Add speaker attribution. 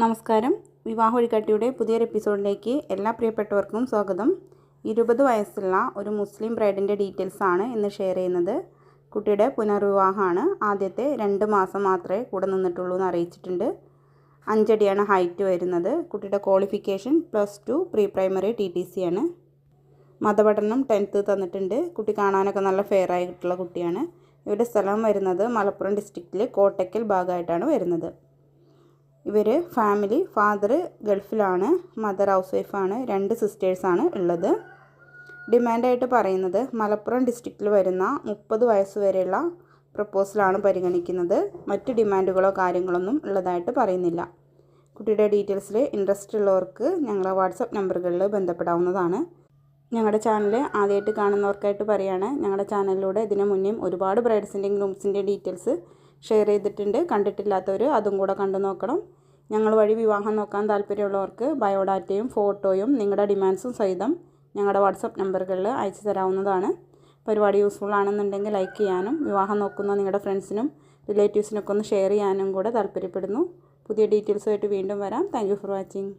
Speaker 1: നമസ്കാരം. വിവാഹ വഴികാട്ടിയുടെ പുതിയൊരു എപ്പിസോഡിലേക്ക് എല്ലാ പ്രിയപ്പെട്ടവർക്കും സ്വാഗതം. ഇരുപത് വയസ്സുള്ള ഒരു മുസ്ലിം ബ്രൈഡിന്റെ ആണ് ഇന്ന് ഷെയർ ചെയ്യുന്നത്. കുട്ടിയുടെ പുനർവിവാഹമാണ്. ആദ്യത്തെ രണ്ട് മാസം മാത്രമേ കൂടെ നിന്നിട്ടുള്ളൂ എന്ന് അറിയിച്ചിട്ടുണ്ട്. അഞ്ചടിയാണ് ഹൈറ്റ് വരുന്നത്. കുട്ടിയുടെ qualification plus two pre primary T T C ആണ്. മതപഠനം ടെൻത്ത് തന്നിട്ടുണ്ട്. കുട്ടി കാണാനൊക്കെ നല്ല ഫെയർ ആയിട്ടുള്ള കുട്ടിയാണ്. ഇവരുടെ സ്ഥലം വരുന്നത് മലപ്പുറം ഡിസ്ട്രിക്റ്റിലെ കോട്ടയ്ക്കൽ ഭാഗമായിട്ടാണ് വരുന്നത്. ഇവർ ഫാമിലി ഫാദർ ഗൾഫിലാണ് മദർ ഹൗസ് വൈഫാണ് രണ്ട് സിസ്റ്റേഴ്സാണ് ഉള്ളത്. ഡിമാൻഡായിട്ട് പറയുന്നത് മലപ്പുറം ഡിസ്ട്രിക്റ്റിൽ വരുന്ന മുപ്പത് വയസ്സ് വരെയുള്ള പ്രപ്പോസലാണ് പരിഗണിക്കുന്നത്. മറ്റ് ഡിമാൻഡുകളോ കാര്യങ്ങളൊന്നും ഉള്ളതായിട്ട് പറയുന്നില്ല. കുട്ടിയുടെ ഡീറ്റെയിൽസിൽ ഇൻട്രസ്റ്റ് ഉള്ളവർക്ക് ഞങ്ങളെ വാട്സപ്പ് നമ്പറുകളിൽ ബന്ധപ്പെടാവുന്നതാണ്. ഞങ്ങളുടെ ചാനൽ ആദ്യമായിട്ട് കാണുന്നവർക്കായിട്ട് പറയുകയാണ് ഞങ്ങളുടെ ചാനലിലൂടെ ഇതിനു മുന്നേ ഒരുപാട് ബ്രൈഡ്സിന്റെയും ഗ്രൂംസിന്റെയും ഡീറ്റെയിൽസ് ഷെയർ ചെയ്തിട്ടുണ്ട്. കണ്ടിട്ടില്ലാത്തവർ അതും കൂടെ കണ്ടു നോക്കണം. ഞങ്ങൾ വഴി വിവാഹം നോക്കാൻ താല്പര്യമുള്ളവർക്ക് ബയോഡാറ്റയും ഫോട്ടോയും നിങ്ങളുടെ ഡിമാൻഡ്സും സഹിതം ഞങ്ങളുടെ വാട്സപ്പ് നമ്പറുകളിൽ അയച്ചു തരാവുന്നതാണ്. പരിപാടി യൂസ്ഫുൾ ആണെന്നുണ്ടെങ്കിൽ ലൈക്ക് ചെയ്യാനും വിവാഹം നോക്കുന്ന നിങ്ങളുടെ ഫ്രണ്ട്സിനും റിലേറ്റീവ്സിനൊക്കെ ഒന്ന് ഷെയർ ചെയ്യാനും കൂടെ താല്പര്യപ്പെടുന്നു. പുതിയ ഡീറ്റെയിൽസുമായിട്ട് വീണ്ടും വരാം. Thank for watching